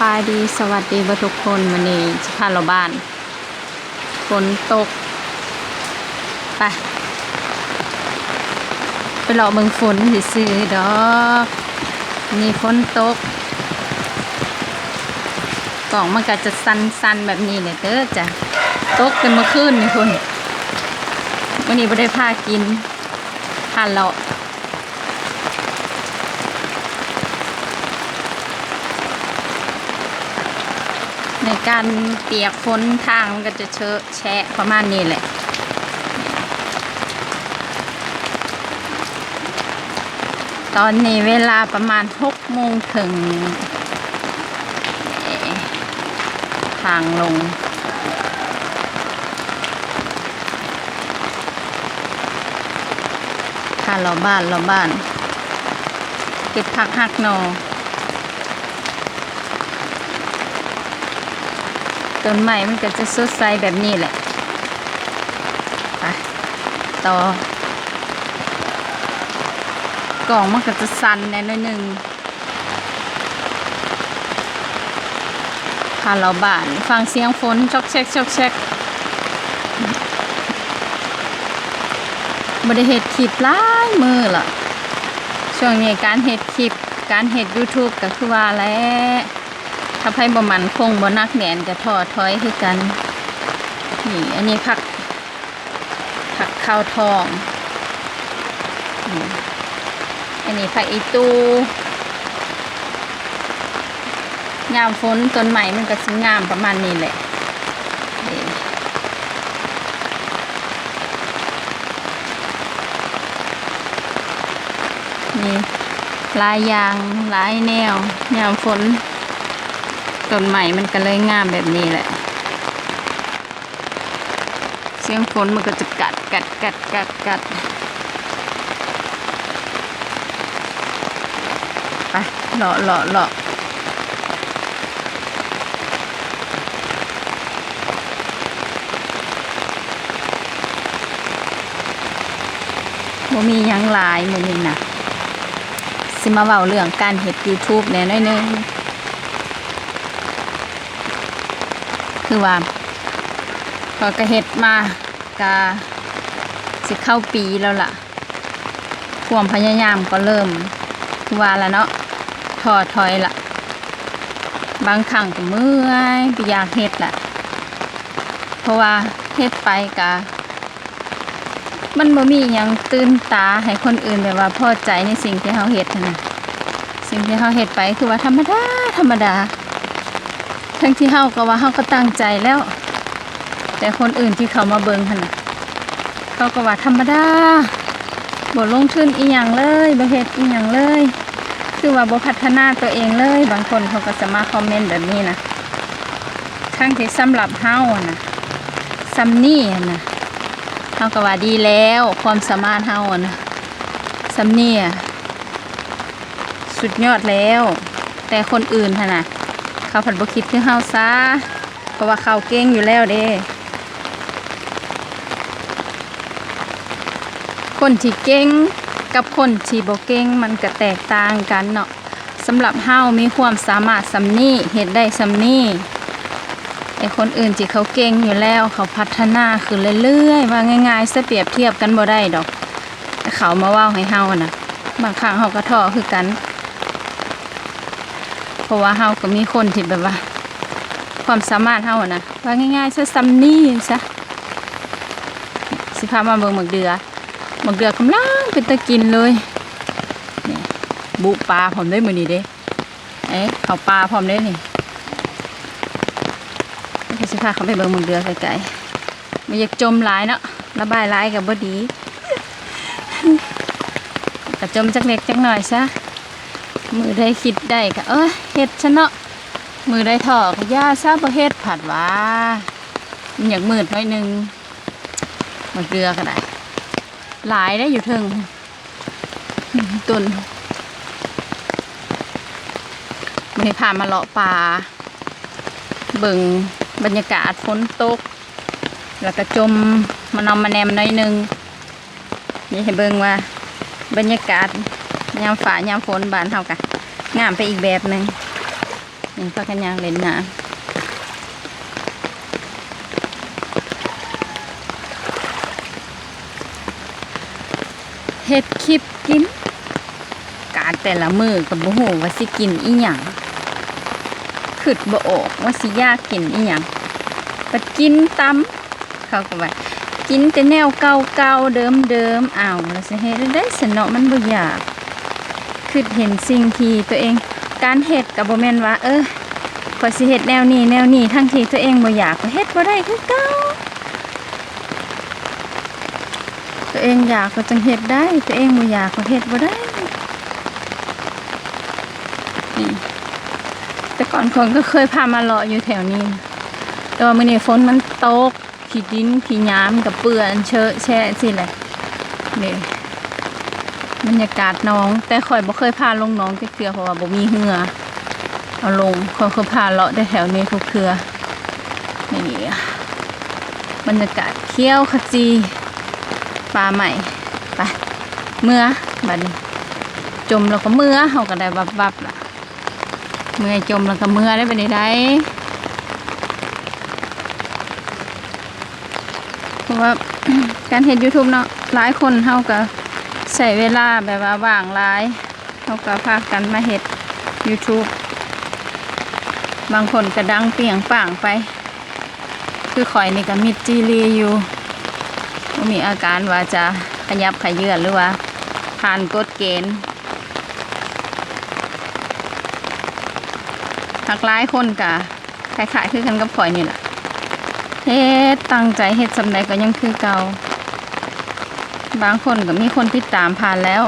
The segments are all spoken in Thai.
บายดีสวัสดีบทุกคนวันนี้จะพาเราบ้านฝนตกไปไปรอเมืองฝนสิซื้อดอกนี่ฝนตกกล่องมันก็จะสันๆแบบนี้เลยเด้อจ้ะตกเป็นเมื่อคืนนี่คุณวันนี้ไม่ได้พากินพาเลาะ ในการเปียกฝนทางมันก็จะเชอะแชะประมาณนี้แหละตอนนี้เวลาประมาณหกโมงถึง ทางลง ค่ะเราบ้านเราบ้าน เก็บผักหักหนอ ต้นไม้มันก็จะสดใสแบบนี้แหละไปต่อกล่องมันก็จะสั่นแน่นอยหนึ่งพาเราบ้านฟังเสียงฝนชอกแชกชอกแชกบริเหตุคลิปหลายมือล่ะช่วงนี้การเห็ดคลิปการเห็ด YouTube ก็คือว่าแล้ว ถ้าไพ่บ่มันคงบ่นักแหนนจะท้อถอยคือกัน นี่ อันนี้ผัก ผักข้าวทอง อันนี้ผักอีตูงามฝนต้นใหม่มันก็สิงามประมาณนี้แหละนี่หลายอย่างหลายแนวยามฝน ต้นใหม่มันก็เลยงามแบบนี้แหละ เสียงฝนมันก็จะกัดกัดกัดกัดกัดไปเลาะเลาะเลาะบ่มียังหลายมือนี้นะสิมาเว้าเรื่องการเฮ็ด YouTube แน่น้อยนึง คือว่าพอกระเฮ็ดมากะสิเข้าปีแล้วล่ะความพยายามก็เริ่มคือว่าแล้วเนาะท้อถอยละบางครั้งก็เมื่อยไปอยากเฮ็ดละเพราะว่าเฮ็ดไปกะมันบ่มีหยังตื่นตาให้คนอื่นแบบว่าพอใจในสิ่งที่เฮาเฮ็ดนะสิ่งที่เฮาเฮ็ดไปคือว่าธรรมดาธรรมดา ทั้งที่เฮาก็ว่าเฮาก็ตั้งใจแล้ว แต่คนอื่นที่เขามาเบิงหั่นน่ะเขาก็ว่าธรรมดาบ่ลงทุนอีหยังเลยบ่เฮ็ดอีหยังเลย คือว่าบ่พัฒนาตัวเองเลย บางคนเขาก็จะมาคอมเมนต์แบบนี้นะทั้งที่สำหรับเฮาอะนะซัมนี่นะเฮาก็ว่าดีแล้วความสามารถเฮาอะนะซัมนี่สุดยอดแล้ว แต่คนอื่นหั่นน่ะ เขาผัดบคิดคือเฮาซะเพราะว่าเขาเก่งอยู่แล้วเด้ คนที่เก่งกับคนที่บ่เก่งมันก็แตกต่างกันเนาะสำหรับเฮามีความสามารถสำนี้เฮ็ดได้สำนี้ไอคนอื่นที่เขาเก่งอยู่แล้วเขาพัฒนาขึ้นเรื่อยๆว่าง่ายๆซะเปรียบเทียบกันบ่ได้ดอกเขามาว้าให้เฮานะบางครั้งเฮาก็ท้อคือกัน เพราะว่าเฮาก็มีคนที่แบบว่า ความสามารถเฮาอะนะว่าง่ายๆซะซัมนี่ซะสิพามาเบิ่งหมึกเดือหมึกเดือกำลังเป็นตะกินเลยนี่บุปลาพร้อมได้มื้อนี้เด้เอ๊ะเขาปลาพร้อมได้นี่สิพาเขาไปเบิ่งหมึกเดือไกลๆไม่อยากจมหลายเนาะระบายหลายก็บ่ดีก็จมจักเล็กจักหน่อยซะ มือได้คิดได้ก็เอ้ยเฮ็ดชะเนาะมือได้ถอกย่าซาบ่เฮ็ดผัดว่ามันอยากมืดหน่อยหนึงมันเกลือก็ได้หลายได้อยู่เทิงตุนมันนี้พามาเลาะป่าเบิ่งบรรยากาศฝนตก แล้วก็จมมานอมมาแนมหน่อยหนึงนี่ให้เบิ่งว่าบรรยากาศ ยามฝ่ายามฝนบานเท่ากันงามไปอีกแบบหนึ่งยังพักกันยางเล่นน้ำเฮ็ดคลิปกิน การแต่ละมือกับบ่ฮู้ว่าสิกินอีหยังคิดบ่ออกว่าสิยากกินอีหยังปัดกินตำเขาก็ว่ากินแต่แนวเก่าๆเดิมๆอ้าวแล้วสิเฮ็ดได้สนเนาะมันบ่อยาก คิดเห็นสิ่งที่ตัวเอง การเฮ็ดก็บ่แม่นว่า เออขอยสิเฮ็ดแนวนี้แนวนี้ทั้งที่ตัวเองบ่อยากก็เฮ็ดบ่ได้คือเก่าตัวเองอยากก็จังเฮ็ดได้ ตัวเองบ่อยากก็เฮ็ดบ่ได้นี่แต่ก่อนคนก็เคยพามาเลาะอยู่แถวนี้นะแต่ว่ามื่อนี้ฝนมันตกขี้ดินขี้ย้ำกับเปื้อนเชอะแช่สิแหละนี่ บรรยากาศน้อง แต่ข่อยบ่เคยพาลงน้องจักเทื่อเพราะว่าบ่มีเหือเอาลงข่อยเคยพาเลาะได้แถวนี้ทุกเทื่อนี่บรรยากาศเขี้ยวขจีปลาใหม่ไปเมื่อบัดนี้จมแล้วก็เมื่อเฮาก็ได้วับวับล่ะเมื่อจมแล้วก็เมื่อได้ไปได้เพราะว่าการเห็น YouTube เนาะหลายคนเฮาก็ ใช้เวลาแบบว่าว่างหลายเฮาก็พากันมาเฮ็ด YouTube บางคนก็ดังเปียงป่างไป คือข่อยนี่ก็มิดจีรีอยู่ มีอาการว่าจะขยับขยื่นหรือว่า ผ่านกฎเกณฑ์หักหลายคนกะคล้ายๆคือกันกับข่อยนี่แหละเฮ็ดตั้งใจเฮ็ดสำใดก็ยังคือเก่า บางคนก็มีคนติดตามผ่านแล้ว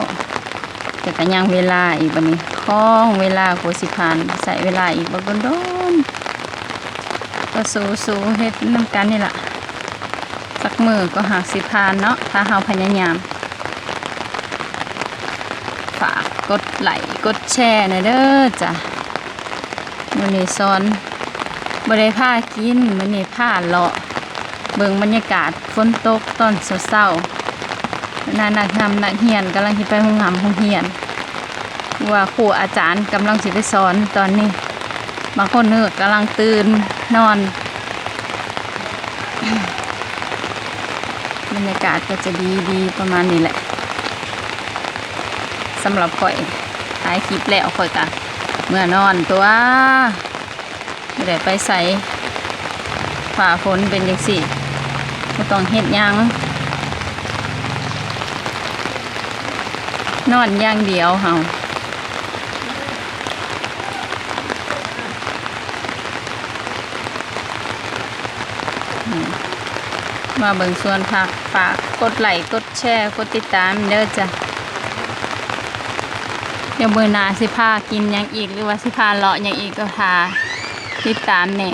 แต่ก็ยังเวลาอีกบัดนี้คล้องเวลากว่าสิผ่านใส่เวลาอีกบ่โดนๆก็สู้ๆเฮ็ดนํกันนี่แหละสักมือก็หากสิผ่านเนาะถ้าเฮาพยายามฝากกดไลค์กดแชร์น่อยเด้อจ้ะมื้อนี้สอนบ่ได้พากินมื้อนี้าเลาะเบิ่งบรรยากาศฝนตกตอนเช้าๆ นานักนำนักเรียนกำลังสิไปโรงงานโรงเรียน ว่าครูอาจารย์กำลังสิไปสอนตอนนี้บางคนเนึกกำลังตื่นนอนบรรยากาศก็จะดีดีประมาณนี้แหละสำหรับข่อยถ่ายคลิปแล้วข่อยกะเมื่อนอนตัวไม่ได้ไปใส่ฝ่าฝนเป็นยังสี่ไม่ต้องเฮ็ดยัง นอนอย่างเดียวเฮาอืมาเบิ่งส่วนผักฝากกดไลค์กดแชร์กดติดตามเด้อจ้ะเดี๋ยวมือหนาสิพากินยังอีกหรือว่าสิพาเลาะยังอีกก็พาติดตามแหน่